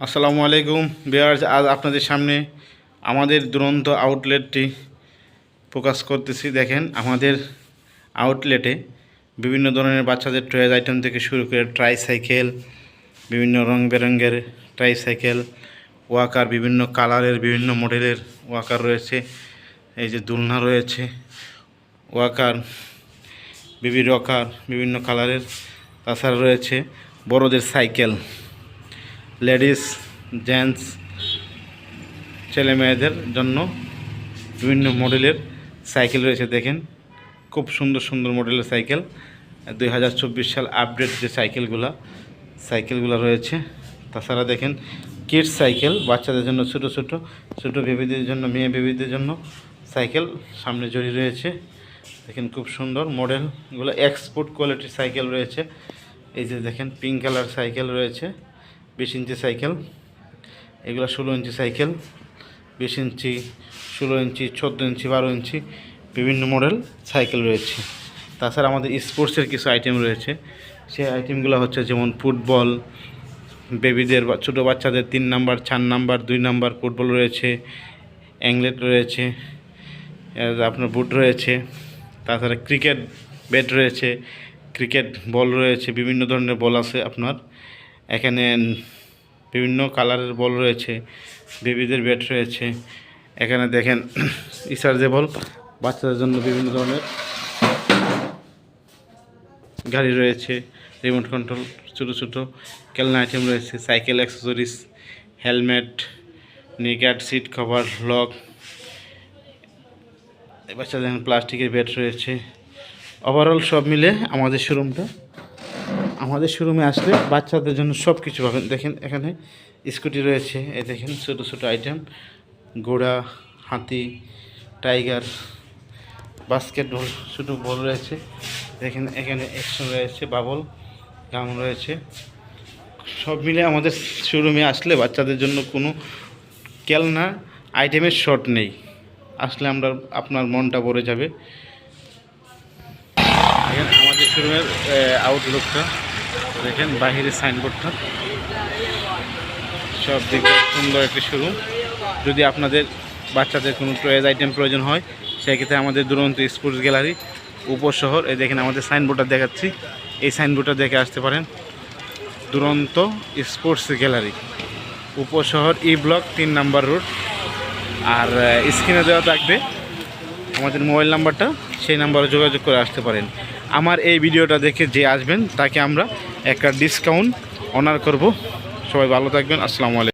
আসসালামু আলাইকুম বিয়ার্স আজ আপনাদের সামনে আমাদের দুরন্ত আউটলেটটি প্রকাশ করতেছি। দেখেন, আমাদের আউটলেটে বিভিন্ন ধরনের বাচ্চাদের টয়েজ আইটেম থেকে শুরু করে ট্রাইসাইকেল বিভিন্ন রং বেরঙের ট্রাইসাইকেল ওয়াকার, বিভিন্ন কালারের, বিভিন্ন মডেলের ওয়াকার রয়েছে, এই যে দুলনা রয়েছে, ওয়াকার বিবি রকার বিভিন্ন কালারের, তাছাড়া রয়েছে বড়দের সাইকেল। লেডিস, জেন্টস ছেলে মেয়েদের জন্য বিভিন্ন মডেলের সাইকেল রয়েছে, দেখেন। খুব সুন্দর সুন্দর মডেলের সাইকেল। দুই হাজার চব্বিশ সাল আপডেট যে সাইকেলগুলো সাইকেলগুলো রয়েছে। তাছাড়া দেখেন, কিডস সাইকেল, বাচ্চাদের জন্য ছোটো ছোটো ছোটো বেবিদের জন্য, মেয়ে বেবিদের জন্য সাইকেল সামনে জড়ি রয়েছে। দেখেন, খুব সুন্দর মডেলগুলো, এক্সপোর্ট কোয়ালিটির সাইকেল রয়েছে। এই যে দেখেন, পিঙ্ক কালার সাইকেল রয়েছে। বিশ ইঞ্চি সাইকেল, এগুলো ষোলো ইঞ্চি সাইকেল, বিশ ইঞ্চি, ষোলো ইঞ্চি, চোদ্দ ইঞ্চি, বারো ইঞ্চি বিভিন্ন মডেল সাইকেল রয়েছে। তাছাড়া আমাদের স্পোর্টসের কিছু আইটেম রয়েছে। সেই আইটেমগুলো হচ্ছে যেমন ফুটবল, বেবিদের বা ছোটো বাচ্চাদের তিন নাম্বার, চার নাম্বার, দুই নাম্বার ফুটবল রয়েছে, অ্যাংলেট রয়েছে আপনার বুট রয়েছে, তাছাড়া ক্রিকেট ব্যাট রয়েছে, ক্রিকেট বল রয়েছে, বিভিন্ন ধরনের বল আছে আপনার। এখানে বিভিন্ন কালারের বল রয়েছে, বেবিদের ব্যাট রয়েছে। এখানে দেখেন রিচার্জেবল বাচ্চাদের জন্য বিভিন্ন ধরনের গাড়ি রয়েছে রিমোট কন্ট্রোল ছোটো ছোটো খেলনা আইটেম রয়েছে cycle accessories helmet knee guard seat cover lock বাচ্চাদের প্লাস্টিকের ব্যাট রয়েছে। ওভারঅল সব মিলে আমাদের শোরুমটা আমাদের শোরুমে আসলে বাচ্চাদের জন্য সব কিছু পাবেন। দেখেন এখানে স্কুটি রয়েছে, এই দেখেন ছোটো ছোটো আইটেম ঘোড়া, হাতি টাইগার বাস্কেটবল ছোটো বল রয়েছে। দেখেন এখানে অ্যাকশন রয়েছে বাবল গান রয়েছে। সব মিলে আমাদের শোরুমে আসলে বাচ্চাদের জন্য কোনো খেলনা আইটেমের শর্ট নেই। আসলে আমরা আপনার মনটা ভরে যাবে। আমাদের শোরুমের আউটলুকটা দেখেন বাহিরের সাইনবোর্ডটা সব দিকে সুন্দর একটি শোরুম যদি আপনাদের বাচ্চাদের কোনো টয়েজ আইটেম প্রয়োজন হয়, সেক্ষেত্রে আমাদের দুরন্ত স্পোর্টস গ্যালারি উপশহর, এই দেখেন আমাদের সাইনবোর্ডটা দেখাচ্ছি। এই সাইনবোর্ডটা দেখে আসতে পারেন। Duranta sports gallery Upashahar E block তিন নাম্বার রোড আর স্ক্রিনে দেওয়া থাকবে আমাদের মোবাইল নাম্বারটা সেই নাম্বারে যোগাযোগ করে আসতে পারেন। আমার এই ভিডিওটা দেখে যে আসবেন, তাকে আমরা একটা ডিসকাউন্ট অনার করব। সবাই ভালো থাকবেন, আসসালামু আলাইকুম।